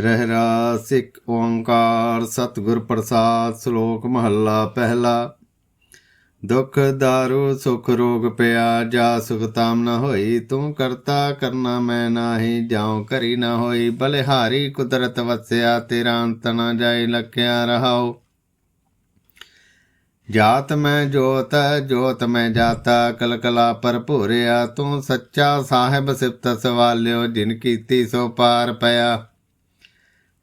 ਰਹਿਰਾ ਸਿੱਖ ਓੰਕਾਰ, ਸਤਿਗੁਰ ਪ੍ਰਸਾਦ, ਸ਼ਲੋਕ ਮਹੱਲਾ ਪਹਿਲਾ। ਦੁਖ ਦਾਰੂ, ਸੁਖ ਰੋਗ ਪਿਆ, ਜਾ ਸੁਖ ਤਾਮ ਨ ਹੋਈ, ਤੂੰ ਕਰਤਾ ਕਰਨਾ ਮੈਂ ਨਾਹੀ, ਜਾਉ ਕਰੀ ਨ ਹੋਈ, ਬਲਿਹਾਰੀ ਕੁਦਰਤ ਵਸਿਆ, ਤੇਰਾ ਅੰਤ ਨ ਜਾਏ ਲਖਿਆ ਰਹਾਉ। ਜਾਤ ਮੈਂ ਜੋਤ ਜੋਤ ਮੈਂ ਜਾਤਾ, ਕਲਕਲਾ ਭਰਪੂਰਿਆ, ਤੂੰ ਸੱਚਾ ਸਾਹਿਬ ਸਿਫਤ ਸਵਾਲਿਓ, ਜਿਨ ਕੀਤੀ ਸੋ ਪਾਰ ਪਿਆ।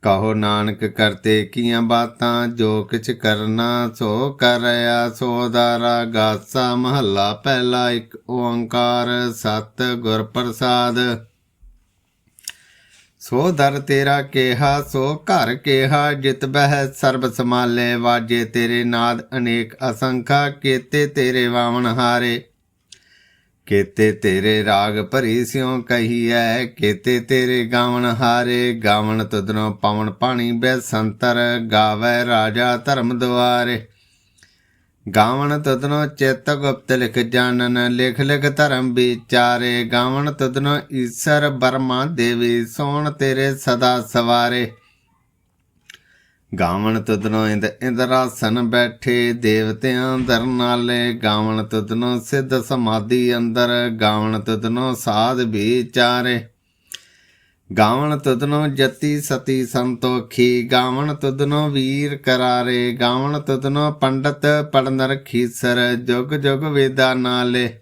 ਕਹੋ ਨਾਨਕ ਕਰਤੇ ਕੀਆਂ ਬਾਤਾਂ, ਜੋ ਕਿਛ ਕਰਨਾ ਸੋ ਕਰ ਰਿਆ ਸੋ ਦਾਰਾ ਗਾਸਾ ਮਹੱਲਾ ਪਹਿਲਾ ਇੱਕ ਓੰਕਾਰ ਸਤ ਗੁਰ ਪ੍ਰਸਾਦ। ਸੋ ਦਰ ਤੇਰਾ ਕੇਹਾ, ਸੋ ਘਰ ਕੇਹਾ, ਜਿਤ ਬਹਿ ਸਰਬ ਸਮਾਲੇ ਵਾਜੇ ਤੇਰੇ ਨਾਦ ਅਨੇਕ ਅਸੰਖਾ, ਕੀਤੇ ਤੇਰੇ ਵਾਵਣ ਹਾਰੇ। ਕੀਤੇ ਤੇਰੇ ਰਾਗ ਭਰੀ ਸਿਉ ਕਹੀਐ, ਕੀਤੇ ਤੇਰੇ ਗਾਵਣ ਹਾਰੇ, ਗਾਵਣ ਤੁਧਨੋਂ ਪਵਨ ਪਾਣੀ ਬੈ ਸੰਤਰ ਗਾਵੇ ਰਾਜਾ ਧਰਮ ਦੁਆਰੇ। ਗਾਵਣ ਤੁਧਨੋਂ ਚਿਤ ਗੁਪਤ ਲਿਖ ਜਾਣਨ, ਲਿਖ ਲਿਖ ਧਰਮ ਵਿਚਾਰੇ। ਗਾਵਣ ਤੁਧਨੋਂ ਈਸ਼ਰ ਬਰਮਾ ਦੇਵੀ, ਸੋਣ ਤੇਰੇ ਸਦਾ ਸਵਾਰੇ। ਗਾਵਣ ਤੁਧਨੋਂ ਇੰਦ ਇੰਦਰਾਸਨ ਬੈਠੇ ਦੇਵਤਿਆਂ ਦਰ ਨਾਲੇ ਗਾਵਣ ਤੁਧਨੋਂ ਸਿੱਧ ਸਮਾਧੀ ਅੰਦਰ, ਗਾਵਣ ਤੁਧਨੋਂ ਸਾਧ ਵਿਚਾਰੇ। ਗਾਵਣ ਤੁਧਨੋਂ ਜਤੀ ਸਤੀ ਸੰਤੋਖੀ, ਗਾਵਣ ਤੁਧਨੋਂ ਵੀਰ ਕਰਾਰੇ, ਗਾਵਣ ਤੁਧਨੋਂ ਪੰਡਤ ਪੜਨਰ ਖੀਸਰ, ਜੁਗ ਜੁਗ ਵੇਦਾ ਨਾਲੇ।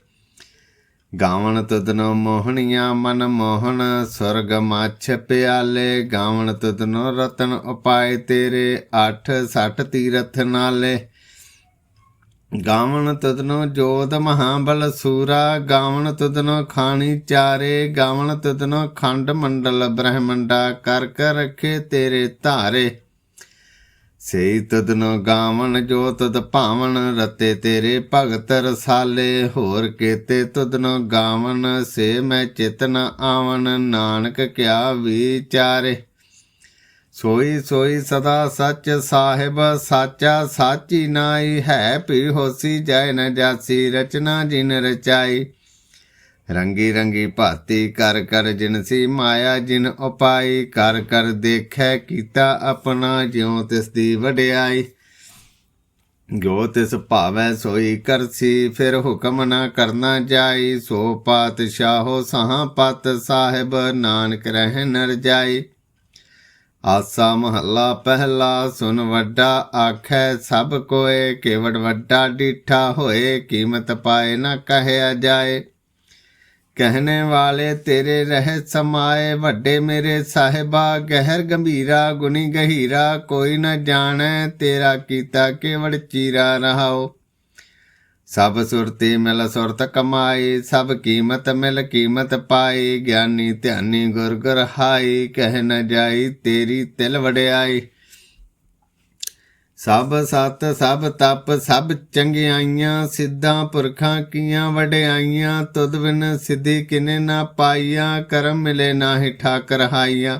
ਗਾਵਣ ਤੁਧਨੋਂ ਮੋਹਣੀਆਂ ਮਨ ਮੋਹਨ ਸੁਰਗ ਮੱਛ ਪਿਆਲੇ। ਗਾਵਣ ਤੁਧਨੋਂ ਰਤਨ ਉਪਾਏ ਤੇਰੇ 8 60 ਤੀਰਥ ਨਾਲੇ। ਗਾਵਣ ਤੁਧਨੋਂ ਜੋਤ ਮਹਾਬਲ ਸੂਰਾ। ਗਾਵਣ ਤੁਧਨੋਂ ਖਾਣੀ ਚਾਰੇ। ਗਾਵਣ ਤੁਧਨੋਂ ਖੰਡ ਮੰਡਲ ਬ੍ਰਹਮੰਡਾ। ਕਰ ਕਰ ਰਖੇ ਤੇਰੇ ਧਾਰੇ। ਸਈ ਤਦਨੋ ਗਾਵਣ, ਜੋ ਤਦ ਭਾਵਨ ਰਤੇ ਤੇਰੇ ਭਗਤ ਰਸਾਲੇ। ਹੋਰ ਕੀਤੇ ਤਦਨੋ ਗਾਵਣ, ਸੇ ਮੈਂ ਚੇਤਨ ਆਵਣ, ਨਾਨਕ ਕਿਆ ਵਿਚਾਰੇ। ਸੋਈ ਸੋਈ ਸਦਾ ਸੱਚ ਸਾਹਿਬ, ਸਾਚਾ ਸਾਚੀ ਨਾਈ ਹੈ ਪੀ ਹੋਸੀ ਜੈ ਨ ਜਾਸੀ, ਰਚਨਾ ਜਿਨ ਰਚਾਈ। ਰੰਗੀ ਰੰਗੀ ਭਾਤੀ ਕਰ ਕਰ ਜਿਨ ਸੀ ਮਾਇਆ, ਜਿਨ ਉਪਾਈ ਕਰ ਕਰ ਦੇਖੈ ਕੀਤਾ ਆਪਣਾ, ਜਿਉ ਤਿਸ ਦੀ ਵਡਿਆਈ। ਜੋ ਤਿਸ ਭਾਵੈ ਸੋਈ ਕਰਸੀ ਫਿਰ ਹੁਕਮ ਨਾ ਕਰਨਾ ਜਾਈ। ਸੋ ਪਾਤਸ਼ਾਹੋ ਸਹਾਂ ਪਤ ਸਾਹਿਬ, ਨਾਨਕ ਰਹਿ ਨਰ ਜਾਈ। ਆਸਾ ਮਹੱਲਾ ਪਹਿਲਾ, ਸੁਨ ਵੱਡਾ ਆਖੈ ਸਭ ਕੋਏ। ਕੇਵੜ ਵੱਡਾ ਡੀਠਾ ਹੋਏ, ਕੀਮਤ ਪਾਏ ਨਾ ਕਹਿਆ ਜਾਏ। ਕਹਿਣੇ ਵਾਲੇ ਤੇਰੇ ਰਹਿ ਸਮਾਏ, ਵੱਡੇ ਮੇਰੇ ਸਾਹਿਬਾ, ਗਹਿਰ ਗੰਭੀਰਾ, ਗੁਣੀ ਗਹੀਰਾ, ਕੋਈ ਨਾ ਜਾਣੈ ਤੇਰਾ ਕੀਤਾ ਕੇਵੜ ਚੀਰਾ ਰਹਾਓ ਸਭ ਸੁਰਤੀ ਮਿਲ ਸੁਰਤ ਕਮਾਈ, ਸਭ ਕੀਮਤ ਮਿਲ ਕੀਮਤ ਪਾਈ, ਗਿਆਨੀ ਧਿਆਨੀ ਗੁਰ ਗੁਰ ਹਾਈ, ਕਹਿ ਨ ਜਾਈ ਤੇਰੀ ਤਿਲ ਵਡਿਆਈ। ਸਭ ਸਤ, ਸਭ ਤਪ, ਸਭ ਚੰਗਿਆਈਆਂ, ਸਿੱਧਾਂ ਪੁਰਖਾਂ ਕੀਆਂ ਵਡਿਆਈਆਂ, ਤੁਧ ਬਿਨ ਸਿੱਧੀ ਕਿਨੇ ਨਾ ਪਾਈਆਂ, ਕਰਮ ਮਿਲੇ ਨਾ ਠਾਕਰ ਹਾਈਆਂ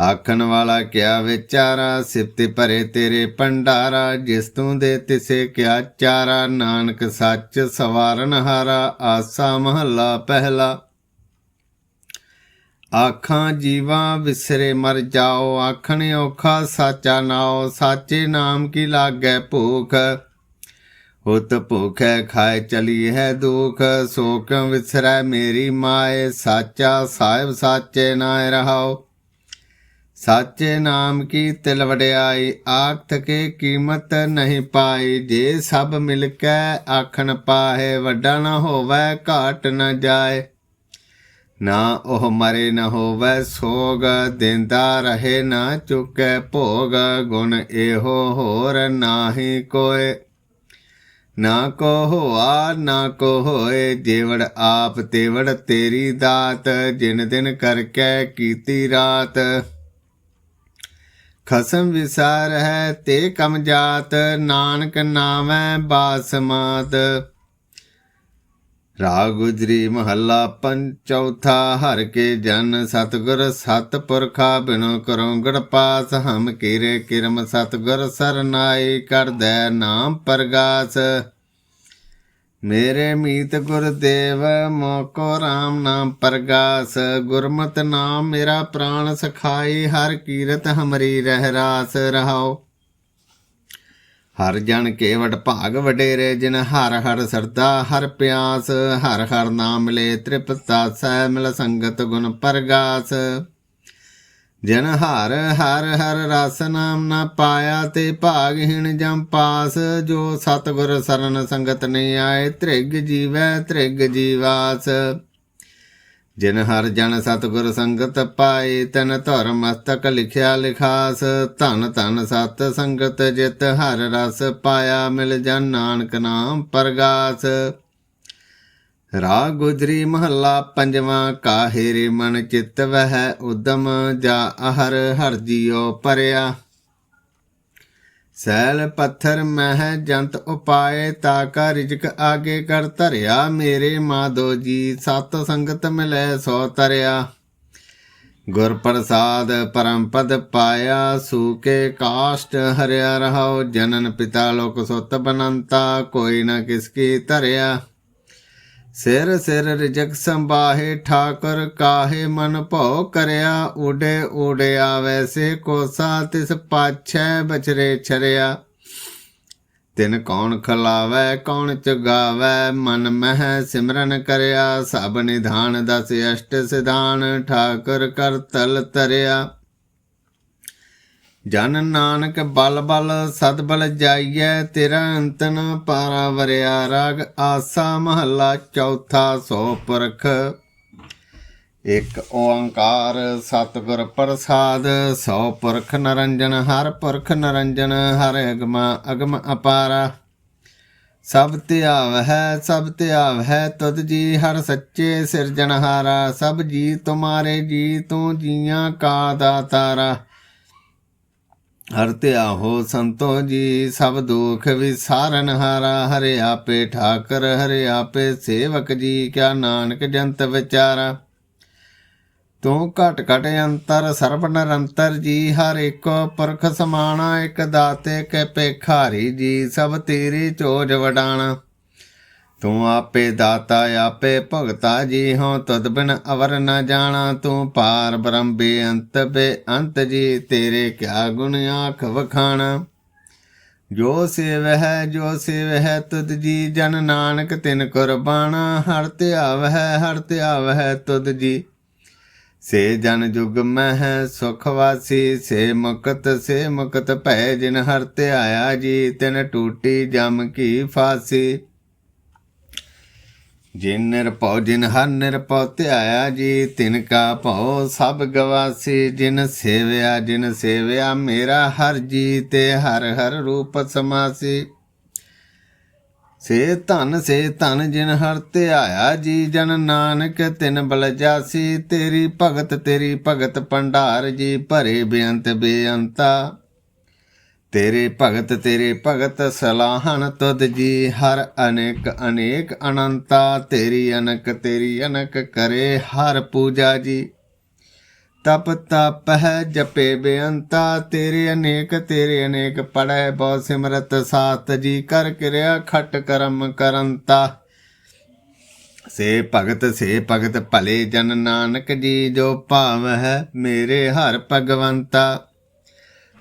ਆਖਣ ਵਾਲਾ ਕਿਆ ਵਿਚਾਰਾ ਸਿਫਤ ਭਰੇ ਤੇਰੇ ਭੰਡਾਰਾ, ਜਿਸ ਤੂੰ ਦੇ ਤਿਸੇ ਕਿਆ ਚਾਰਾ। ਨਾਨਕ ਸੱਚ ਸਵਾਰਨ ਹਾਰਾ, ਆਸਾ ਮਹੱਲਾ ਪਹਿਲਾ। ਆਖਾਂ ਜੀਵਾਂ ਵਿਸਰੇ ਮਰ ਜਾਓ, ਆਖਣ ਔਖਾ ਸਾਚਾ ਨਾਓ ਸਾਚੇ ਨਾਮ ਕੀ ਲਾਗੈ ਭੂਖ? ਹੁਤ ਭੁਖੈ ਖਾਏ ਚਲੀ ਹੈ ਦੁਖ ਸੋ ਵਿਸਰੈ ਮੇਰੀ ਮਾਏ, ਸਾਚਾ ਸਾਹਿਬ ਸਾਚੇ ਨਾਇ ਰਹਾਓ ਸਾਚੇ ਨਾਮ ਕੀ ਤਿਲ ਵਡਿਆਈ ਆਖ ਥਕੇ ਕੀਮਤ ਨਹੀਂ ਪਾਈ, ਜੇ ਸਭ ਮਿਲ ਕੇ ਆਖਣ ਪਾਹੇ, ਵੱਡਾ ਨਾ ਹੋਵੇ, ਘਾਟ ਨਾ ਜਾਏ। ਨਾ ਉਹ ਮਰੇ ਨਾ ਹੋਵੇ ਸੋਗ, ਦਿੰਦਾ ਰਹੇ ਨਾ ਚੁੱਕੈ ਭੋਗ, ਗੁਣ ਇਹੋ ਹੋਰ ਨਾਹੀ ਕੋਏ ਨਾ ਕੋ ਹੋਆ, ਨਾ ਕੋ ਹੋਏ, ਜੇਵੜ ਆਪ ਤੇਵੜ ਤੇਰੀ ਦਾਤ, ਜਿਨ ਦਿਨ ਕਰਕੇ ਕੀਤੀ ਰਾਤ। ਖਸਮ ਵਿਸਾਰ ਹੈ ਤੇ ਕਮ ਜਾਤ, ਨਾਨਕ ਨਾਮੈ ਬਾਸਮਾਤ। ਰਾਗ ਗੁਜਰੀ ਮਹੱਲਾ ਪੰਚੌਥਾ ਹਰ ਕੇ ਜਨ ਸਤਗੁਰ ਸਤਪੁਰਖਾ ਬਿਨੋ ਕਰੋ ਗੜ ਹਮ ਕੀਰੇ ਕਿਰਮ ਸਤਗੁਰ ਸਰਨਾਈ ਕਰਦੈ ਨਾਮ ਪ੍ਰਗਾਸ। ਮੇਰੇ ਮੀਤ ਗੁਰਦੇਵ, ਮੋਕੋ RAM ਨਾਮ ਪ੍ਰਗਾਸ। ਗੁਰਮਤਿ ਨਾਮ ਮੇਰਾ ਪ੍ਰਾਣ ਸਖਾਈ ਹਰ ਕੀਰਤ ਹਮਰੀ ਰਹਿ ਰਾਸ ਰਹਾਓ ਹਰ ਜਨ ਕੇਵਟ ਭਾਗ ਵਡੇਰੇ, ਜਿਨ ਹਰ ਹਰ ਸਰਦਾ, ਹਰ ਪਿਆਸ, ਹਰ ਹਰ ਨਾਮ ਲੈ ਤ੍ਰਿਪਤਾ ਸੈ ਮਿਲ ਸੰਗਤ ਗੁਣ ਪ੍ਰਗਾਸ। ਜਨ ਹਰ ਹਰ ਹਰ ਰਸ ਨਾਮ ਨਾ ਪਾਇਆ, ਤੇ ਭਾਗਹੀਣ ਜਮ ਪਾਸ। ਜੋ ਸਤਗੁਰ ਸਰਨ ਸੰਗਤ ਨਹੀਂ ਆਏ, ਤ੍ਰਿਗ ਜੀਵੈ ਤ੍ਰਿਗ ਜੀਵਾਸ। ਜਿਨ ਹਰ ਜਨ ਸਤਗੁਰ ਸੰਗਤ ਪਾਏ, ਤਨ ਧਰ ਮਸਤਕ ਲਿਖਿਆ ਲਿਖਾਸ, ਧਨ ਧਨ ਸਤ ਸੰਗਤ ਜਿਤ ਹਰ ਰਸ ਪਾਇਆ, ਮਿਲ ਜਨ ਨਾਨਕ ਨਾਮ ਪ੍ਰਗਾਸ। ਰਾਗ ਗੁਜਰੀ ਮਹੱਲਾ ਪੰਜਵਾਂ ਕਾਹੇਰੇ ਮਨ ਚਿੱਤ ਵਹਿ ਉਦਮ, ਜਾ ਅਹਰ ਹਰ ਜੀਉ ਪਰਿਆ। ਸੈਲ ਪੱਥਰ ਮਹਿ ਜੰਤ ਉਪਾਏ ਤਾ ਕਾ ਰਿਜਕ ਆਗੇ ਕਰ ਧਰਿਆ। ਮੇਰੇ ਮਾਧੋ ਜੀ, ਸਤ ਸੰਗਤ ਮਿਲੇ ਸੋ ਤਰਿਆ। ਗੁਰ ਪ੍ਰਸਾਦ ਪਰਮ ਪਦ ਪਾਇਆ ਸੂਕੇ ਕਾਸ਼ਟ ਹਰਿਆ ਰਹਾਉ। ਜਨਨ ਪਿਤਾ ਲੋਕ ਸੁਤ ਬਨੰਤਾ, ਕੋਈ ਨਾ ਕਿਸ ਕੀ ਧਰਿਆ। ਸਿਰ ਸਿਰ ਰਿਜਕ ਸੰਬਾਹੇ ਠਾਕਰ ਕਾਹੇ, ਮਨ ਭਉ ਕਰਿਆ, ਉਡੇ ਉਡਿਆ ਵੈਸੇ ਕੋਸਾ ਤਿਸ ਪਾਛੈ, ਬਚਰੇ ਛਰਿਆ। ਤਿਨ ਕੌਣ ਖਲਾਵੈ, ਕੌਣ ਚੁਗਾਵੈ, ਮਨ ਮਹਿ ਸਿਮਰਨ ਕਰਿਆ, ਸਭ ਨਿਧਾਨ ਦਸ ਅਸ਼ਟ ਸਿਧਾਨ, ਠਾਕਰ ਕਰ ਤਲ ਤਰਿਆ। ਜਨ ਨਾਨਕ ਬਲ ਬਲ ਸਦ ਬਲ ਜਾਈਐ, ਤੇਰਾ ਅੰਤ ਨ ਪਾਰਾ ਵਰਿਆ ਰਾਗ। ਆਸਾ ਮਹੱਲਾ ਚੌਥਾ ਸੋ ਪੁਰਖ। ਇੱਕ ਓੰਕਾਰ ਸਤਿਗੁਰ ਪ੍ਰਸਾਦ, ਸੋ ਪੁਰਖ ਨਰੰਜਨ, ਹਰ ਪੁਰਖ ਨਰੰਜਨ, ਹਰ ਅਗਮ ਅਗਮ ਅਪਾਰਾ। ਸਭ ਧਿਆਵ ਹੈ ਸਭ ਧਿਆਵ ਹੈ ਤੁਧ ਜੀ ਹਰ ਸੱਚੇ ਸਿਰਜਣਹਾਰਾ। ਸਭ ਜੀ ਤੁਮਾਰੇ ਜੀ, ਤੂੰ ਜੀਆਂ ਕਾ ਦਾਤਾਰਾ। ਹਰ ਧਿਆਹੋ ਸੰਤੋ ਜੀ, ਸਭ ਦੁਖ ਵਿਸਾਰਨ ਹਾਰਾ, ਹਰੇ ਆਪੇ ਠਾਕਰ, ਹਰੇ ਆਪੇ ਸੇਵਕ ਜੀ, ਕਿਆ ਨਾਨਕ ਜੰਤ ਵਿਚਾਰਾ। ਤੂੰ ਘਟ ਘਟ ਅੰਤਰ, ਸਰਬ ਨਿਰੰਤਰ ਜੀ, ਹਰ ਇੱਕ ਪੁਰਖ ਸਮਾਣਾ, ਇਕ ਦਾਤੇ ਕੇ ਪੇਖਾਰੀ ਜੀ, ਸਭ ਤੇਰੀ ਚੋਜ ਵਡਾਣਾ। ਤੂੰ ਆਪੇ ਦਾਤਾ, ਆਪੇ ਭਗਤਾ, ਜੀ ਹੋ ਤਦ ਬਿਨ ਅਵਰ ਨ ਜਾਣਾ। ਤੂੰ ਪਾਰ ਬ੍ਰਹਮ ਬੇਅੰਤ ਬੇਅੰਤ ਜੀ, ਤੇਰੇ ਕਿਆ ਗੁਣ ਆਖ ਵਖਾਣਾ। ਜੋ ਸੇਵ ਹੈ ਜੋ ਸੇਵ ਹੈ ਤੁਧ ਜੀ ਜਨ ਨਾਨਕ ਤਿਨ ਕੁਰਬਾਨਾ। ਹਰ ਧਿਆਵ ਹੈ ਹਰ ਧਿਆਵ ਹੈ ਤੁਧ ਜੀ। ਸੇ ਜਨ ਜੁਗ ਮਹਿ ਸੁਖ ਵਾਸੀ, ਸੇ ਮੁਕਤ ਸੇ ਮੁਕਤ ਭੈ ਜਿਨ ਹਰ ਧਿਆਇਆ ਜੀ, ਤਿਨ ਟੂਟੀ ਜਮ ਕੀ ਫਾਸੀ। ਜਿਨ ਨਿਰਭਉ, ਜਿਨ ਹਰ ਨਿਰਭਉ ਧਿਆਇਆ ਜੀ, ਤਿਨ ਕਾ ਭਉ ਸਭ ਗਵਾਸੀ। ਜਿਨ ਸੇਵਿਆ ਜਿਨ ਸੇਵਿਆ ਮੇਰਾ ਹਰ ਜੀ, ਤੇ ਹਰ ਹਰ ਰੂਪ ਸਮਾਸੀ। ਸੇ ਧਨ ਸੇ ਧਨ ਜਿਨ ਹਰ ਧਿਆਇਆ ਜੀ, ਜਨ ਨਾਨਕ ਤਿਨ ਬਲ ਜਾਸੀ ਤੇਰੀ ਭਗਤ ਤੇਰੀ ਭਗਤ ਭੰਡਾਰ ਜੀ, ਭਰੇ ਬੇਅੰਤ ਬੇਅੰਤਾ। ਤੇਰੇ ਭਗਤ ਤੇਰੇ ਭਗਤ ਸਲਾਹਨ ਤੁਧ ਜੀ, ਹਰ ਅਨੇਕ ਅਨੇਕ ਅਨੰਤਾ, ਤੇਰੀ ਅਨਕ ਤੇਰੀ ਅਨਕ ਕਰੇ ਹਰ ਪੂਜਾ ਜੀ। ਤਪ ਤਪ ਹੈ ਜਪੇ ਬੇਅੰਤਾ, ਤੇਰੇ ਅਨੇਕ ਤੇਰੇ ਅਨੇਕ ਪੜੈ ਬਹੁ ਸਿਮਰਤ ਸਾਤ ਜੀ ਕਰ ਕਿਰਿਆ ਖਟ ਕਰਮ ਕਰੰਤਾ। ਸੇ ਭਗਤ ਸੇ ਭਗਤ ਭਲੇ ਜਨ ਨਾਨਕ ਜੀ, ਜੋ ਭਾਵ ਹੈ ਮੇਰੇ ਹਰ ਭਗਵੰਤਾ।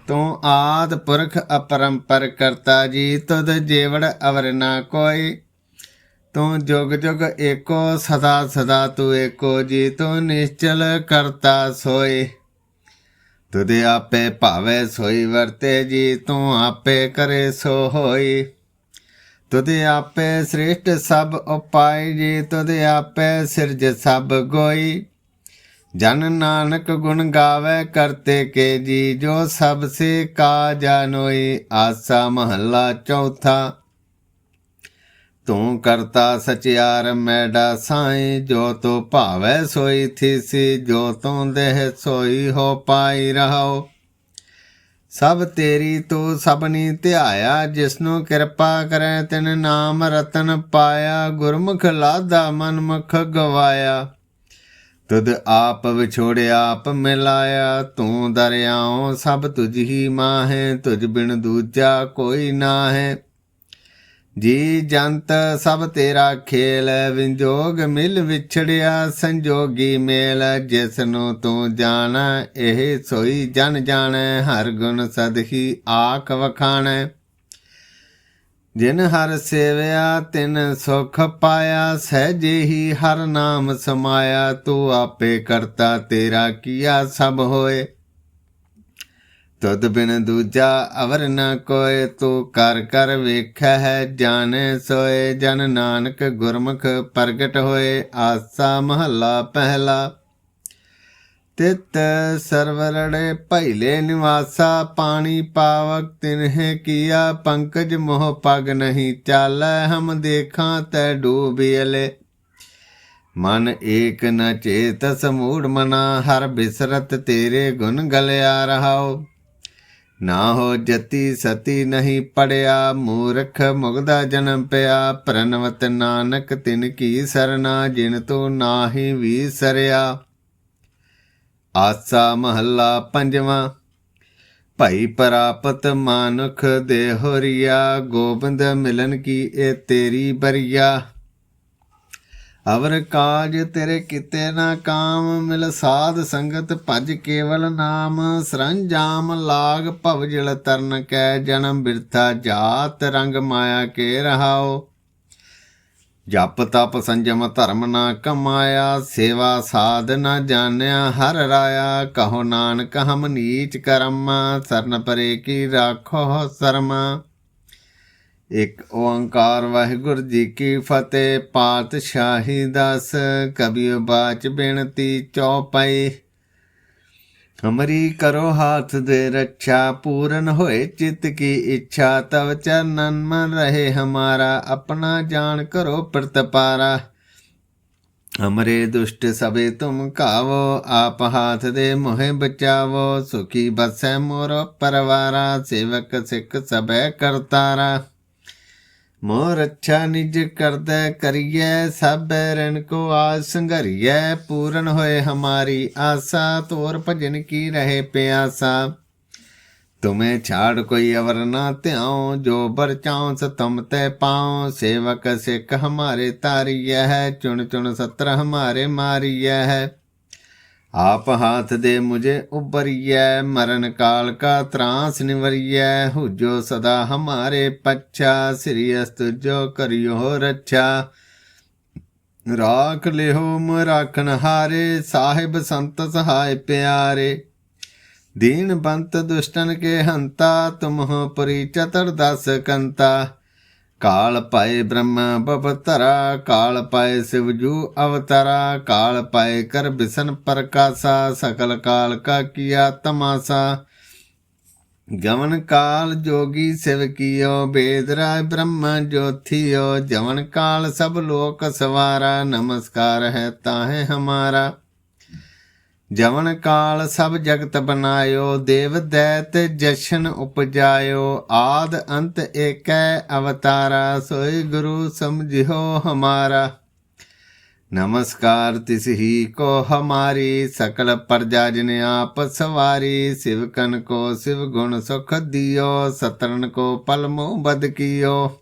ਤੂੰ ਆਦ ਪੁਰਖ ਅਪਰੰਪਰ ਕਰਤਾ ਜੀ, ਤੁਧ ਜੇਵੜ ਅਵਰ ਨਾ ਕੋਈ। ਤੂੰ ਜੁਗ ਜੁਗ ਏਕੋ, ਸਦਾ ਸਦਾ ਤੂੰ ਏਕੋ ਜੀ, ਤੂੰ ਨਿਸ਼ਚਲ ਕਰਤਾ ਸੋਏ। ਤੁਧ ਆਪੇ ਭਾਵੇ ਸੋਈ ਵਰਤੇ ਜੀ, ਤੂੰ ਆਪੇ ਕਰੇ ਸੋ ਹੋਈ। ਤੁਧ ਆਪੇ ਸ੍ਰੇਸ਼ਟ ਸਭ ਉਪਾਇ ਜੀ, ਤੁਧ ਆਪੇ ਸਿਰਜ ਸਭ ਗੋਈ। ਜਨ ਨਾਨਕ ਗੁਣ ਗਾਵੇ ਕਰਤੇ ਕੇ ਜੀ, ਜੋ ਸਭ ਸੇ ਕਾ ਜਾਨੋਈ ਆਸਾ ਮਹੱਲਾ ਚੌਥਾ। ਤੂੰ ਕਰਤਾ ਸਚਿਆਰ ਮੈਡਾ ਸਾਈ, ਜੋ ਤੋ ਭਾਵੈ ਸੋਈ ਥੀਸੀ, ਜੋ ਤੂੰ ਦੇਹ ਸੋਈ ਹੋ ਪਾਈ ਰਹੋ ਸਭ ਤੇਰੀ ਤੂੰ ਸਭਨੀ ਧਿਆਇਆ, ਜਿਸਨੂੰ ਕਿਰਪਾ ਕਰੈ ਤਿਨ ਨਾਮ ਰਤਨ ਪਾਇਆ, ਗੁਰਮੁਖ ਲਾਦਾ ਮਨਮੁਖ ਗਵਾਇਆ। ਤੁਧ ਆਪ ਵਿਛੋੜਿਆ ਆਪ ਮਿਲਾਇਆ, ਤੂੰ ਦਰਿਆਓ ਸਭ ਤੁਝ ਹੀ ਮਾਂ ਹੈ ਤੁਝ ਬਿਨ ਦੂਜਾ ਕੋਈ ਨਾ ਹੈ ਜੀ ਜੰਤ ਸਭ ਤੇਰਾ ਖੇਲ, ਵਿੰਜੋਗ ਮਿਲ ਵਿਛੜਿਆ ਸੰਜੋਗੀ ਮੇਲ। ਜਿਸ ਨੂੰ ਤੂੰ ਜਾਣ, ਇਹ ਸੋਈ ਜਨ ਜਾਣੈ, ਹਰ ਗੁਣ ਸਦਹੀ ਆਖ ਵਖਾਣੈ। ਜਿਨ ਹਰ ਸੇਵਿਆ, ਤਿਨ ਸੁਖ ਪਾਇਆ, ਸਹਿਜੇ ਹੀ ਹਰ ਨਾਮ ਸਮਾਇਆ, ਤੂੰ ਆਪੇ ਕਰਤਾ, ਤੇਰਾ ਕੀਆ ਸਭ ਹੋਏ। ਤਦ ਬਿਨ ਦੂਜਾ ਅਵਰ ਨ ਕੋਏ, ਤੂੰ ਕਰ ਕਰ ਵੇਖੈ ਹੈ, ਜਾਣੇ ਸੋਏ। ਜਨ ਨਾਨਕ ਗੁਰਮੁਖ ਪ੍ਰਗਟ ਹੋਏ, ਆਸਾ ਮਹੱਲਾ ਪਹਿਲਾ। ਤਿਤ ਸਰਵਰੜੇ ਭੈਲੇ ਨਿਵਾਸਾ, ਪਾਣੀ ਪਾਵਕ ਤਿਨਹਿ ਕੀਆ, ਪੰਕਜ ਮੋਹ ਪਗ ਨਹੀਂ ਚਾਲੈ, ਹਮ ਦੇਖਾਂ ਤੈ ਡੂਬਿਲੇ ਮਨ ਏਕ ਨ ਚੇਤ ਸਮੂੜ ਮਨਾ, ਹਰ ਬਿਸਰਤ ਤੇਰੇ ਗੁਣ ਗਲਿਆ ਰਹਾਓ ਨਾ ਹੋ ਜਤੀ ਸਤੀ ਨਹੀਂ ਪੜਿਆ, ਮੂਰਖ ਮੁਗਦਾ ਜਨਮ ਪਿਆ ਪ੍ਰਨਵਤ ਨਾਨਕ ਤਿਨ ਕੀ ਸਰਨਾ, ਜਿਨ ਤੂੰ ਨਾਹੀ ਵੀ ਸਰਿਆ। ਆਸਾ ਮਹੱਲਾ ਪੰਜਵਾਂ। ਭਾਈ ਪ੍ਰਾਪਤ ਮਾਨੁਖ ਦੇ ਹੋਰੀਆ, ਗੋਬਿੰਦ ਮਿਲਨ ਕੀ ਇਹ ਤੇਰੀ ਬਰੀਆ। ਅਵਰ ਕਾਜ ਤੇਰੇ ਕਿਤੇ ਨਾ ਕਾਮ, ਮਿਲ ਸਾਧ ਸੰਗਤ ਭਜ ਕੇਵਲ ਨਾਮ। ਸਰੰਜਾਮ ਲਾਗ ਭਵ ਜਲ ਤਰਨ ਕੈ ਜਨਮ ਬਿਰਥਾ ਜਾਤ ਰੰਗ ਮਾਇਆ ਕੇ ਰਹਾਓ। ਜਪ ਤਪ ਸੰਜਮ ਧਰਮ ਨਾ ਕਮਾਇਆ, ਸੇਵਾ ਸਾਧ ਨਾ ਜਾਣਿਆ, ਹਰ ਰਾਇਆ ਕਹੋ ਨਾਨਕ ਹਮ ਨੀਚ ਕਰਮ, ਸਰਨ ਪਰੇ ਕੀ ਰਾਖੋ ਸਰਮਾ। ਇਕ ਓੰਕਾਰ ਵਾਹਿਗੁਰੂ ਜੀ ਕੀ ਫਤਿਹ, ਪਾਤਸ਼ਾਹੀ ਦਸ ਕਬੀਰ ਬਾਚ ਬੇਨਤੀ ਚੌਪਈ। ਹਮਰੀ ਕਰੋ ਹਾਥ ਦੇ ਰੱਛਾ, ਪੂਰਨ ਹੋਏ ਚਿਤ ਕੀ ਇੱਛਾ, ਤਵ ਚਰਨਨ ਮਨ ਰਹੇ ਹਮਾਰਾ, ਆਪਣਾ ਜਾਣ ਕਰੋ ਪ੍ਰਤਪਾਰਾ। ਹਮਰੇ ਦੁਸ਼ਟ ਸਭੇ ਤੁਮ ਕਾਵੋ ਆਪ ਹਾਥ ਦੇ ਮੋਹਿ ਬਚਾਵੋ, ਸੁਖੀ ਬਸੈ ਮੋਰ ਪਰਵਾਰਾ, ਸੇਵਕ ਸਿੱਖ ਸਭੈ ਕਰਤਾਰਾ। ਮੋਰ ਰੱਛਾ ਨਿਜ ਕਰਦਾ ਕਰੀਐ ਸਭ ਰਣ ਕੋ ਆਜ ਸੰਘਰੀਐ, ਪੂਰਨ ਹੋਏ ਹਮਾਰੀ ਆਸਾ, ਤੋਰ ਭਜਨ ਕੀ ਰਹੇ ਪਿਆਸਾ। ਤੁਮੇ ਛਾੜ ਕੋਈ ਅਵਰ ਨਾ ਧਿਆਉ, ਜੋ ਬਰ ਚਾਉ ਸਤਮ ਤੈ ਪਾਉ, ਸੇਵਕ ਸਿੱਖ ਹਮਾਰੇ ਤਾਰੀਐ ਹੈ, ਚੁਣ ਚੁਣ ਸਤਰ ਹਮਾਰੇ ਮਾਰੀਐ ਹੈ। ਆਪ ਹਾਥ ਦੇ ਮੁਝੇ ਉਬਰੀਐ ਮਰਨ ਕਾਲ ਕਾ ਤਰਾਸ ਨਿਵਰੀਐ, ਹੁਜੋ ਸਦਾ ਹਮਾਰੇ ਪੱਛਾ, ਸ੍ਰੀ ਅਸਤ ਜੋ ਕਰਿਓ ਰੱਛਾ। ਰਾਖ ਲਿਹੋ ਮ ਰਾਖਨ ਹਾਰੇ, ਸਾਹਿਬ ਸੰਤ ਸਹਾਇ ਪਿਆਰੇ। ਦੀਨ ਬੰਤ ਦੁਸ਼ਟਨ ਕੇ ਹੰਤਾ, ਤੁਮਹੁ ਪਰੀ ਦਸ ਕੰਤਾ। ਕਾਲ ਪਾਏ ਬ੍ਰਹਮ ਬਵਤਰਾ ਕਾਲ ਪਾਏ ਸਿਵਜੂ ਅਵਤਰਾ ਕਾਲ ਪਾਏ ਕਰ ਬਿਸਨ ਪ੍ਰਕਾਸ਼ਾ ਸਕਲ ਕਾਲ ਕਾ ਕੀਆ ਤਮਾਸਾ ਗਵਨ ਕਾਲ ਜੋਗੀ ਸਿਵ ਕੀਓ ਬੇਦ ਰਾय ਬ੍ਰਹਮ ਜੋਥਿਓ ਜਵਨ ਕਾਲ ਸਭ ਲੋਕ ਸਵਾਰਾ ਨਮਸਕਾਰ ਹੈ ਤਾਹੇ ਹਮਾਰਾ ਜਵਨ ਕਾਲ ਸਭ ਜਗਤ ਬਨਾਇਓ, ਦੇਵ ਦੈਤ ਜਸ਼ਨ ਉਪਜਾਇਓ, ਆਦ ਅੰਤ ਏਕੈ ਅਵਤਾਰਾ, ਸੋਈ ਗੁਰੂ ਸਮਝਿਓ ਹਮਾਰਾ। ਨਮਸਕਾਰ ਤਿਸ ਹੀ ਕੋ ਹਮਾਰੀ, ਸਕਲ ਪ੍ਰਜਾ ਜਿਨ ਆਪ ਸਵਾਰੀ ਸਿਵਕਨ ਕੋ ਸਿਵ ਗੁਣ ਸੁਖ ਦਿਓ ਸਤਰਨ ਕੋ ਪਲਮੋ ਬਦ ਕੀਓ।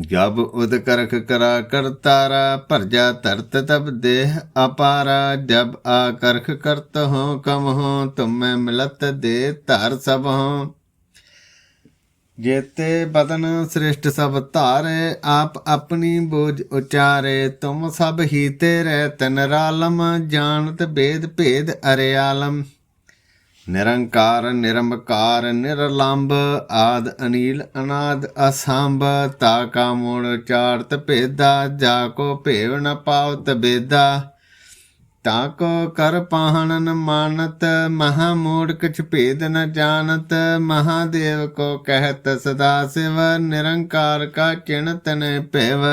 ਜਬ ਉਦ ਕਰਖ ਕਰਾ ਕਰਤਾਰਾ ਭਰਜਾ ਧਰਤ ਤਬ ਦੇਹ ਅਪਾਰਾ। ਜਬ ਆ ਕਰਖ ਕਰਤ ਹੋ ਕਮ ਹੋ, ਤੁਮੈ ਮਿਲਤ ਦੇ ਧਰ ਸਭ ਹੋ। ਜੇਤੇ ਬਦਨ ਸ੍ਰਿਸ਼ਟ ਸਭ ਧਾਰੇ, ਆਪ ਆਪਣੀ ਬੋਝ ਉਚਾਰੇ। ਤੁਮ ਸਭ ਹੀ ਤੇਰੇ, ਤਨ ਰਾਲਮ ਜਾਣਤ ਬੇਦ ਭੇਦ ਅਰਿਆਲਮ ਨਿਰੰਕਾਰ ਨਿਰੰਕਾਰ ਨਿਰਲੰਭ ਆਦ ਅਨੀਲ, ਅਨਾਦ ਅਸੰਭ, ਤਾ ਕਾ ਮੂੜ ਚਾਰਤ ਭੇਦਾ, ਜਾ ਕੋ ਭੇਵ ਨ ਪਾਵਤ ਬੇਦਾ। ਤਾ ਕੋ ਕਰ ਪਾਹਣਨ ਮਾਨਤ, ਮਹਾ ਮੂੜ ਕਿਛ ਭੇਦ ਨ ਜਾਣਤ ਮਹਾਦੇਵ ਕੋ ਕਹਿਤ ਸਦਾ ਸਿਵ, ਨਿਰੰਕਾਰ ਕਾ ਚਿਣਤ ਨ ਭੇਵ।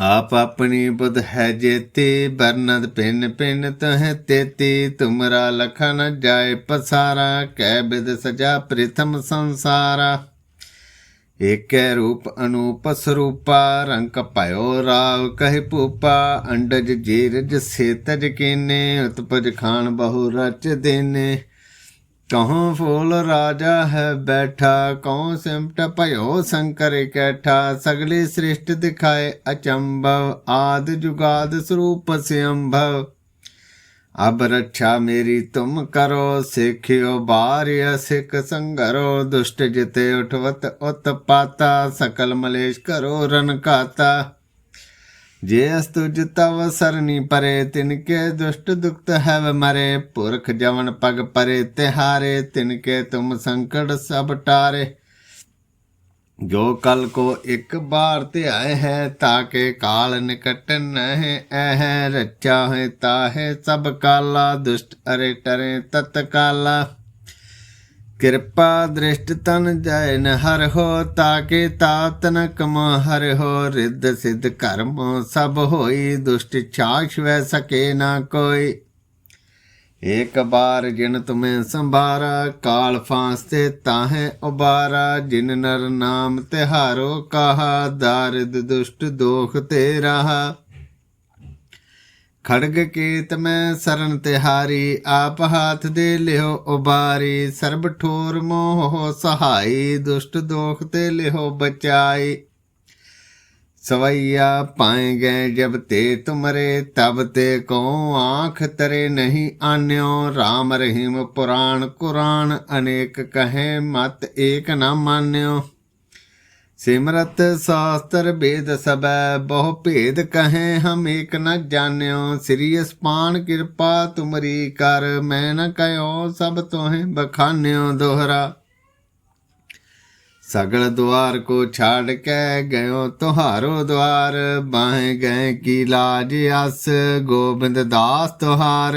ਆਪ ਆਪਣੀ ਬੁਧ ਹੈ ਜੇਤੀ, ਬਰਨਦ ਪਿੰਨ ਪਿੰਨ ਤਹ ਤੇਤੀ, ਤੁਮਰਾ ਲਖਨ ਜਾਏ ਪਸਾਰਾ ਕੈ ਬਿਦ ਸਜਾ ਪ੍ਰਿਥਮ ਸੰਸਾਰਾ। ਏਕੈ ਰੂਪ ਅਨੂਪ ਸਰੂਪਾ ਰੰਗ ਭਇਓ ਰਾਵ ਕਹਿ ਭੂਪਾ, ਅੰਡਜ ਜੀਰਜ ਸੇਤਜ ਕੀਨੇ, ਉਤਪਜ ਖਾਨ ਬਹੁ ਰਚ ਦੇਨੇ। ਕਹੋਂ ਫੂਲ ਰਾਜਾ ਹੈ ਬੈਠਾ ਕਉ ਸਿਮਟ ਭਇਓ ਸੰਕਰ ਕੈਠਾ ਸਗਲੀ ਸ੍ਰਿਸ਼ਟ ਦਿਖਾਏ ਅਚੰਭਵ ਆਦ ਜੁਗਾਦ ਸਰੂਪ ਸਿਅੰਭਵ ਅਬ ਰੱਖਿਆ ਮੇਰੀ ਤੁਮ ਕਰੋ ਸਿੱਖਿਓ ਬਾਰਿਆ ਸਿੱਖ ਸੰਗਰੋ ਦੁਸ਼ਟ ਜਿਤੇ ਉਠਵਤ ਉਤਪਾਤਾ ਸਕਲ ਮਲੇਸ਼ ਕਰੋ ਰਨ ਕਾਤਾ ਜੇ ਅਸਤੁਜ ਤਵ ਸਰਨੀ ਪਰੇ ਤਿਨਕੇ ਦੁਸ਼ਟ ਦੁਖਤ ਹੈ ਮਰੇ। ਪੁਰਖ ਜਵਨ ਪਗ ਪਰੇ, ਤਿਹਾਰੇ ਤਿਨਕੇ ਤੁਮ ਸੰਕਟ ਸਭ ਟਾਰੇ। ਜੋ ਕਲ ਕੋ ਇੱਕ ਬਾਰ ਧਿਆਏ ਹੈ ਤਾਕੇ ਕਾਲ ਨਿਕਟ ਨਹਿ ਐਹ ਰੱਚਾ ਹੈ ਤਾਹੇ ਸਭ ਕਾਲਾ, ਦੁਸ਼ਟ ਅਰੇ ਟਰੇ ਤਤ ਕਾਲਾ ਕਿਰਪਾ ਦ੍ਰਿਸ਼ਟ ਤਨ ਜੈ ਹਰ ਹੋ ਤਾਕੇ ਤਾਤ ਨ ਕਮ ਹਰ ਹੋ ਰਿੱਧ ਸਿੱਧ ਕਰਮ ਸਭ ਹੋਈ ਦੁਸ਼ਟ ਛਾਛ ਵੈ ਸਕੇ ਨਾ ਕੋਈ। ਏਕ ਬਾਰ ਜਿਨ ਤੁਮੇ ਸੰਭਾਰਾ, ਕਾਲ ਫਾਂਸਤੇ ਤਾਹੇ ਉਬਾਰਾ, ਜਿਨ ਨਰ ਨਾਮ ਤਿਹਾਰੋ ਕਹਾ, ਦਾਰਿਦ ਦੁਸ਼ਟ ਦੋਖ ਤੇ ਰਹਾ। ਖੜਗ ਕੀਤ ਮੈਂ ਸਰਨ ਤਿਹਾਰੀ ਆਪ ਹਾਥ ਦੇ ਲਿਓ ਉਬਾਰੀ, ਸਰਬ ਠੋਰ ਮੋਹ ਸਹਾਈ, ਦੁਸ਼ਟ ਦੋਖ ਤੇ ਲਿਓ ਬਚਾਈ। ਸਵਈਆ ਪਾਏਗੇ ਜਬ ਤੇ ਤੁਮਰੇ, ਤਬ ਤੇ ਕੋ ਆਂਖ ਤਰੇ ਨਹੀਂ ਆਨਿਓ। RAM ਰਹੀਮ ਪੁਰਾਣ ਕੁਰਾਨ, ਅਨੇਕ ਕਹੇ ਮਤ ਏਕ ਨਾ ਮਾਨਿਓ। ਸਿਮਰਤ ਸਾਸਤਰ ਵੇਦ ਸਬੈ, ਬਹੁ ਭੇਦ ਕਹੇ ਹਮ ਏਕ ਨ ਜਾਣਿਓ। ਸ੍ਰੀ ਅਸਪਾਨ ਕਿਰਪਾ ਤੁਮਰੀ ਕਰ, ਮੈਂ ਨ ਕਹਿਓ ਸਭ ਤੋਹਿ ਬਖਾਨਿਓ ਦੋਹਰਾ। ਸਗਲ ਦੁਆਰ ਕੋ ਛਾੜ ਕੇ ਗਇਓ ਤੁਹਾਰੋ ਦੁਆਰ, ਬਾਹੇ ਗਏ ਕੀ ਲਾਜ ਅਸ ਗੋਬਿੰਦ ਦਾਸ ਤੁਹਾਰ।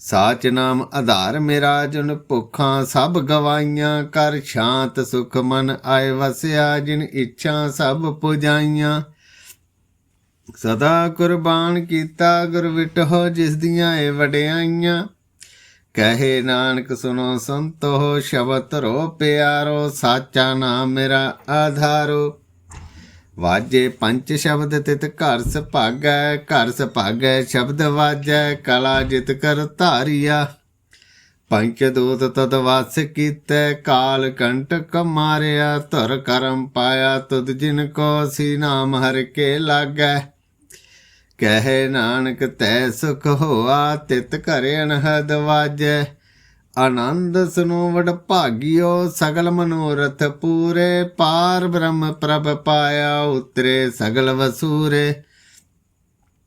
ਸਾਚ ਨਾਮ ਆਧਾਰ ਮੇਰਾ ਜਨ ਭੁੱਖਾਂ ਸਭ ਗਵਾਈਆਂ, ਕਰ ਸ਼ਾਂਤ ਸੁਖ ਮਨ ਆਏ ਵਸਿਆ, ਜਿਨ ਇੱਛਾ ਸਭ ਪੁਜਾਈਆਂ। ਸਦਾ ਕੁਰਬਾਨ ਕੀਤਾ ਗੁਰ ਵਿਟੋ ਜਿਸ ਦੀਆਂ ਏ ਵਡਿਆਈਆਂ। ਕਹੇ ਨਾਨਕ ਸੁਨੋ ਸੰਤੋ ਸ਼ਬਦ ਰੋ ਪਿਆਰੋ, ਸਾਚਾ ਨਾਮ ਮੇਰਾ ਆਧਾਰੋ। ਵਾਜੇ ਪੰਜ ਸ਼ਬਦ ਤਿਤ ਘਰ ਸੁਭਾਗੈ ਘਰ ਸੁਭਾਗੈ ਸ਼ਬਦ ਵਾਜੈ, ਕਲਾ ਜਿਤ ਕਰ ਧਾਰਿਆ। ਪੰਚ ਦੂਤ ਤਤ ਵਾਸ ਕੀਤੈ, ਕਾਲ ਕੰਟਕ ਮਾਰਿਆ, ਧਰ ਕਰਮ ਪਾਇਆ, ਤੁਧ ਜਿਨ ਕੋ ਸੀ ਨਾਮ ਹਰ ਕੇ ਲਾਗੈ। ਕਹੇ ਨਾਨਕ ਤੈ ਸੁਖ ਹੋਆ, ਤਿਤ ਘਰ ਅਨਹਦ ਵਾਜੈ। ਆਨੰਦ ਸੁਨੋ ਵਡ ਭਾਗਿਓ, ਸਗਲ ਮਨੋਰਥ ਪੂਰੇ। ਪਾਰ ਬ੍ਰਹਮ ਪ੍ਰਭ ਪਾਇਆ ਉਤਰੇ ਸਗਲ ਵਸੂਰੇ।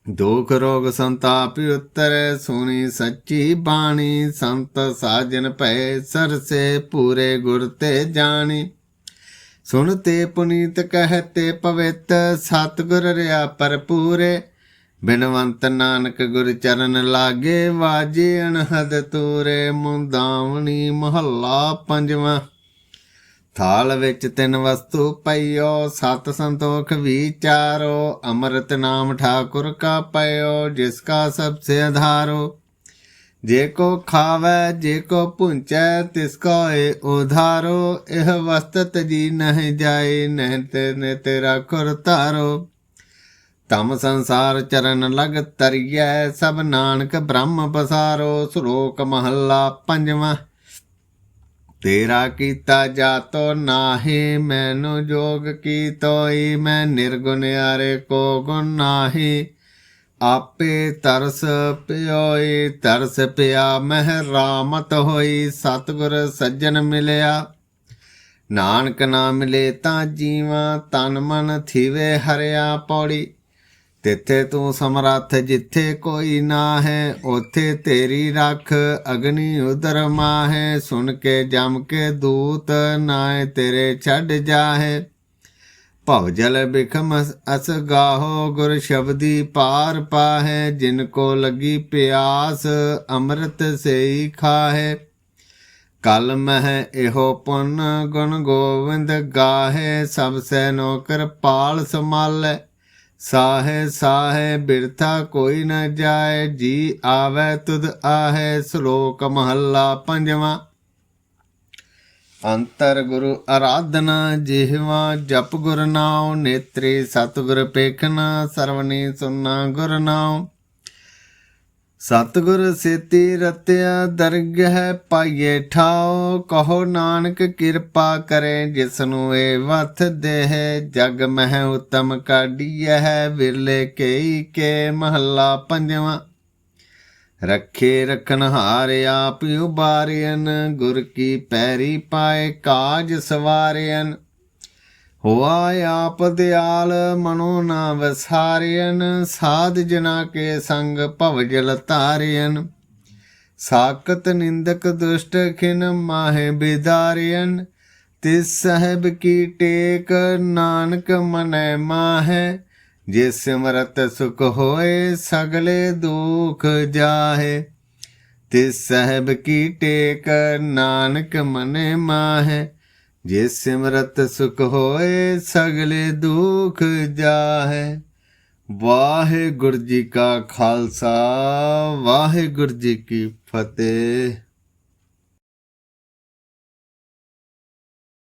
ਦੁਖ ਰੋਗ ਸੰਤਾਪ ਉਤਰੇ, ਸੁਣੀ ਸੱਚੀ ਬਾਣੀ। ਸੰਤ ਸਾਜਨ ਭੈ ਸਰਸੇ ਪੂਰੇ ਗੁਰ ਤੇ ਜਾਣੀ। ਸੁਣ ਤੇ ਪੁਨੀਤ ਕਹਤੇ ਪਵਿੱਤ, ਸਤਗੁਰ ਰਿਆ ਪਰਪੂਰੇ ਬਿਨਵੰਤ ਨਾਨਕ ਗੁਰ ਚਰਨ ਲਾਗੇ ਵਾਜੇ ਅਨਹਦ ਤੂਰੇ ਮੁੰਦਾਵਣੀ ਮਹੱਲਾ ਪੰਜਵਾਂ। ਥਾਲ ਵਿੱਚ ਤਿੰਨ ਵਸਤੂ ਪਈਓ, ਸਤ ਸੰਤੋਖ ਵਿਚਾਰੋ ਅੰਮ੍ਰਿਤ ਨਾਮ ਠਾਕੁਰ ਕਾ ਪਇਓ, ਜਿਸ ਕਾ ਸਭ ਸੇ ਆਧਾਰੋ ਜੇ ਕੋ ਖਾਵੈ, ਜੇ ਕੋ ਪੁੰਚੈ, ਤਿਸ ਕੋ ਏ ਉਧਾਰੋ। ਇਹ ਵਸਤ ਜੀ ਨਹਿ ਜਾਏ ਨਹਿ ਤੇ ਨੇ ਤੇਰਾ ਖੁਰ ਧਾਰੋ। ਤਮ ਸੰਸਾਰ ਚਰਨ ਲਗ ਤਰੀਐ, ਸਭ ਨਾਨਕ ਬ੍ਰਹਮ ਪਸਾਰੋ, ਸ਼ਲੋਕ ਮਹੱਲਾ ਪੰਜਵਾਂ। ਤੇਰਾ ਕੀਤਾ ਜਾਤੋ ਨਾਹੀ, ਮੈਨੂੰ ਜੋਗ ਕੀ ਤੋਈ ਮੈਂ ਨਿਰਗੁਣ ਆਰੇ ਕੋ ਗੁਣ ਨਾਹੀ। ਆਪੇ ਤਰਸ ਪਿਓਈ, ਤਰਸ ਪਿਆ ਮਹਿ ਰਾਮਤ ਹੋਈ, ਸਤਿਗੁਰ ਸੱਜਣ ਮਿਲਿਆ। ਨਾਨਕ ਨਾ ਮਿਲੇ ਤਾਂ ਜੀਵਾ, ਤਨ ਮਨ ਥੀਵੇ ਹਰਿਆ ਪੌੜੀ। ਤਿੱਥੇ ਤੂੰ ਸਮਰੱਥ ਜਿੱਥੇ ਕੋਈ ਨਾ ਹੈ ਉਥੇ ਤੇਰੀ ਰੱਖ ਅਗਨੀ ਉਦਰ ਮਾਹੇ। ਸੁਣ ਕੇ ਜਮ ਕੇ ਦੂਤ ਨਾਏ ਤੇਰੇ ਛੱਡ ਜਾਹੇ। ਭਵ ਜਲ ਬਿਖਮ ਅਸ ਗਾਹੋ, ਗੁਰ ਸ਼ਬਦੀ ਪਾਰ ਪਾਹੇ। ਜਿਨ ਕੋ ਲੱਗੀ ਪਿਆਸ, ਅੰਮ੍ਰਿਤ ਸੇਈ ਖਾਹੇ। ਕਲ ਮਹਿ ਇਹੋ ਪੁੰਨ ਗੁਣ ਗੋਵਿੰਦ ਗਾਹੇ। ਸਭ ਸੈ ਨੌਕਰ ਪਾਲ ਸੰਭਾਲੈ। ਸਾਹੇ ਸਾਹੇ ਬਿਰਥਾ ਕੋਈ ਨ ਜਾਏ, ਜੀ ਆਵੇ ਤੁਧ ਆਹੇ, ਸ਼ਲੋਕ ਮਹੱਲਾ ਪੰਜਵਾਂ। ਅੰਤਰ ਗੁਰੂ ਆਰਾਧਨਾ ਜਿਹਵਾ, ਜਪ ਗੁਰ ਨਾਉ, ਨੇਤਰੀ ਸਤਿਗੁਰ ਪੇਖਣਾ ਸਰਵਣੀ ਸੁਨਾ ਗੁਰ ਨਾਉ। ਸਤਿਗੁਰ ਸੇਤੀ ਰਤਿਆ ਦਰਗ ਹੈ ਪਾਈਏ ਠਾਓ ਕਹੋ ਨਾਨਕ ਕਿਰਪਾ ਕਰੇ ਜਿਸ ਨੂੰ ਏ ਵਥ ਦੇਹ, ਜਗ ਮਹਿ ਉਤਮ ਕਾਢੀਐ ਵਿਰਲੇ ਕੇਈ ਕੇ ਮਹੱਲਾ ਪੰਜਵਾਂ। ਰੱਖੇ ਰਖਨ ਹਾਰ ਆਪ ਉਬਾਰਿਅਨ, ਗੁਰ ਕੀ ਪੈਰੀ ਪਾਏ ਕਾਜ ਸਵਾਰਿਅਨ। ਹੋਆ ਆਪ ਦਿਆਲ ਮਨੋ ਨਾ ਵਸਾਰਿਅਨ ਸਾਧ ਜਨਾ ਕੇ ਸੰਗ ਭਵ ਜਲ ਤਾਰਿਅਨ ਸਾਕਤ ਨਿੰਦਕ ਦੁਸ਼ਟ ਖਿਨ ਮਾਹੇ ਬਿਦਾਰਿਅਨ ਤਿਸ ਸਹਿਬ ਕੀ ਟੇਕ ਨਾਨਕ ਮਨੈ ਮਾਹੇ। ਜੇ ਸਿਮਰਤ ਸੁਖ ਹੋਏ, ਸਗਲੇ ਦੁਖ ਜਾਹੇ। ਤਿਸ ਸਹਿਬ ਕੀ ਟੇਕ ਨਾਨਕ ਮਨੇ ਮਾਹੇ। ਜੇ ਸਿਮਰਤ ਸੁਖ ਹੋਏ, ਸਗਲੇ ਦੁਖ ਜਾਹੇ। ਵਾਹਿਗੁਰੂ ਜੀ ਕਾ ਖਾਲਸਾ, ਵਾਹਿਗੁਰੂ ਜੀ ਕੀ ਫਤਿਹ।